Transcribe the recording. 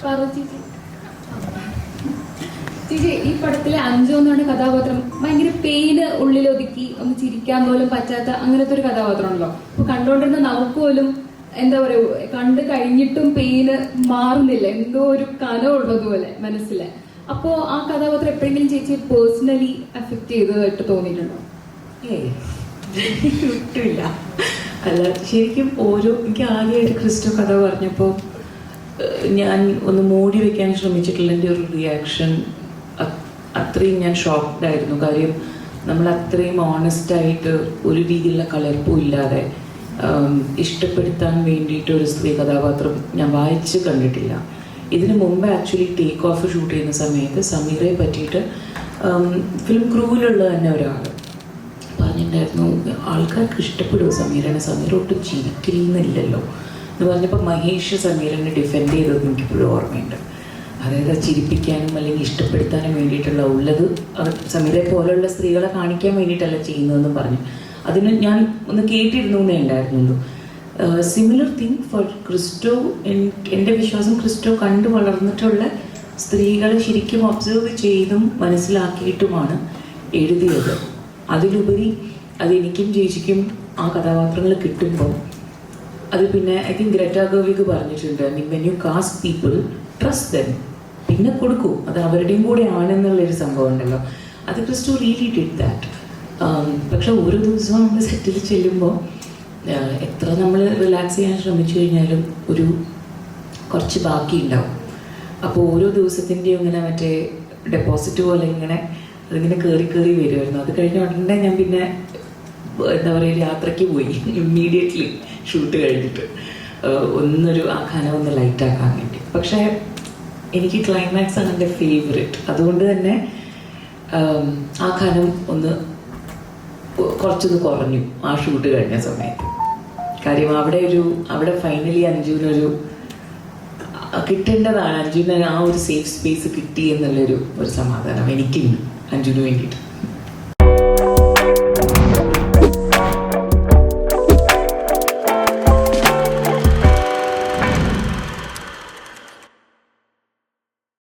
ചേച്ചി. ഈ പടത്തിലെ അഞ്ചു എന്നാണ് കഥാപാത്രം ഭയങ്കര പെയിന് ഉള്ളിലൊതുക്കി ഒന്ന് ചിരിക്കാൻ പോലും പറ്റാത്ത അങ്ങനത്തെ ഒരു കഥാപാത്രമാണല്ലോ. അപ്പൊ കണ്ടോണ്ടിരുന്ന നമുക്ക് പോലും എന്താ പറയുക കണ്ടു കഴിഞ്ഞിട്ടും പെയിന് മാറുന്നില്ല. എന്തോ ഒരു കനമുള്ളതുപോലെ മനസ്സിലെ. അപ്പോ ആ കഥാപാത്രം എപ്പോഴെങ്കിലും ചേച്ചി പേഴ്സണലി അഫക്ട് ചെയ്തതായിട്ട് തോന്നിയിട്ടുണ്ടോ? ഏയ് ഒട്ടുമില്ല. അല്ല ശരിക്കും ഓരോ എനിക്ക് ആദ്യമായിട്ട് ക്രിസ്റ്റോ കഥ പറഞ്ഞപ്പോൾ ഞാൻ ഒന്ന് മൂടി വെക്കാൻ ശ്രമിച്ചിട്ടുള്ള എന്റെ ഒരു റിയാക്ഷൻ അത്രയും ഞാൻ ഷോക്ക്ഡ് ആയിരുന്നു. കാര്യം നമ്മൾ അത്രയും ഓണസ്റ്റ് ആയിട്ട് ഒരു രീതിയിലുള്ള കളർപ്പും ഇല്ലാതെ ഇഷ്ടപ്പെടുത്താൻ വേണ്ടിയിട്ട് ഒരു സ്ത്രീ കഥാപാത്രം ഞാൻ വായിച്ച് കണ്ടിട്ടില്ല. ഇതിനു മുമ്പ് ആക്ച്വലി ടേക്ക് ഓഫ് ഷൂട്ട് ചെയ്യുന്ന സമയത്ത് സമീറയെ പറ്റിയിട്ട് ഫിലിം ക്രൂവിലുള്ള തന്നെ ഒരാൾ പറഞ്ഞിട്ടുണ്ടായിരുന്നു ആൾക്കാർക്ക് ഇഷ്ടപ്പെടുമോ സമീരനെ സമീറ ഒട്ടും ചിരിക്കുന്നില്ലല്ലോ എന്ന് പറഞ്ഞപ്പോൾ മഹേഷ് സമീരനെ ഡിഫെൻഡ് ചെയ്തത് എനിക്കിപ്പോഴും ഓർമ്മയുണ്ട്. അതായത് അത് ചിരിപ്പിക്കാനും അല്ലെങ്കിൽ ഇഷ്ടപ്പെടുത്താനും വേണ്ടിയിട്ടുള്ള ഉള്ളത് സമീരെ പോലെയുള്ള സ്ത്രീകളെ കാണിക്കാൻ വേണ്ടിയിട്ടല്ല ചെയ്യുന്നതെന്ന് പറഞ്ഞു. അതിന് ഞാൻ ഒന്ന് കേട്ടിരുന്നു എന്നേ ഉണ്ടായിരുന്നുള്ളൂ. സിമിലർ തിങ് ഫോർ ക്രിസ്റ്റോ എൻ- എന്റെ വിശ്വാസം ക്രിസ്റ്റോ കണ്ടു വളർന്നിട്ടുള്ള സ്ത്രീകളെ ശരിക്കും ഒബ്സർവ് ചെയ്തും മനസ്സിലാക്കിയിട്ടുമാണ് എഴുതിയത്. അതിലുപരി അതെനിക്കും ചേച്ചിക്കും ആ കഥാപാത്രങ്ങൾ കിട്ടുമ്പോൾ അത് പിന്നെ ഐ തിങ്ക് ഗ്രറ്റ ഗോവിക്ക് പറഞ്ഞിട്ടുണ്ട് when you cast people trust them പിന്നെ കൊടുക്കൂ. അത് അവരുടെയും കൂടെ ആണെന്നുള്ളൊരു സംഭവം ഉണ്ടല്ലോ. അത് ക്രിസ്റ്റു റിയലി ഡിഡ് ദാറ്റ് പക്ഷെ ഓരോ ദിവസവും നമ്മൾ സെറ്റിൽ ചെല്ലുമ്പോൾ എത്ര നമ്മൾ റിലാക്സ് ചെയ്യാൻ ശ്രമിച്ചു കഴിഞ്ഞാലും ഒരു കുറച്ച് ബാക്കി ഉണ്ടാവും. അപ്പോൾ ഓരോ ദിവസത്തിന്റെയും ഇങ്ങനെ മറ്റേ ഡെപ്പോസിറ്റ് പോലെ ഇങ്ങനെ അതിങ്ങനെ കയറി കയറി വരുമായിരുന്നു. അത് കഴിഞ്ഞ ഉടനെ ഞാൻ പിന്നെ എന്താ പറയുക യാത്രയ്ക്ക് പോയി. ഇമ്മീഡിയറ്റ്ലി ഷൂട്ട് കഴിഞ്ഞിട്ട്. ഒന്നൊരു ആ ഒന്ന് ലൈറ്റാക്കാൻ വേണ്ടി. പക്ഷേ എനിക്ക് ക്ലൈമാക്സ് ആണ് എന്റെ ഫേവറേറ്റ് അതുകൊണ്ട് തന്നെ ആം, ഒന്ന് കുറച്ചൊന്ന് കുറഞ്ഞു ആ ഷൂട്ട് കഴിഞ്ഞ സമയത്ത്. കാര്യം അവിടെ ഒരു അവിടെ ഫൈനലി അഞ്ജുവിനൊരു കിട്ടേണ്ടതാണ്. അഞ്ജുവിന് ആ ഒരു സേഫ് സ്പേസ് കിട്ടി എന്നുള്ളൊരു ഒരു സമാധാനം എനിക്കുണ്ട് അഞ്ജുവിന് വേണ്ടിയിട്ട്.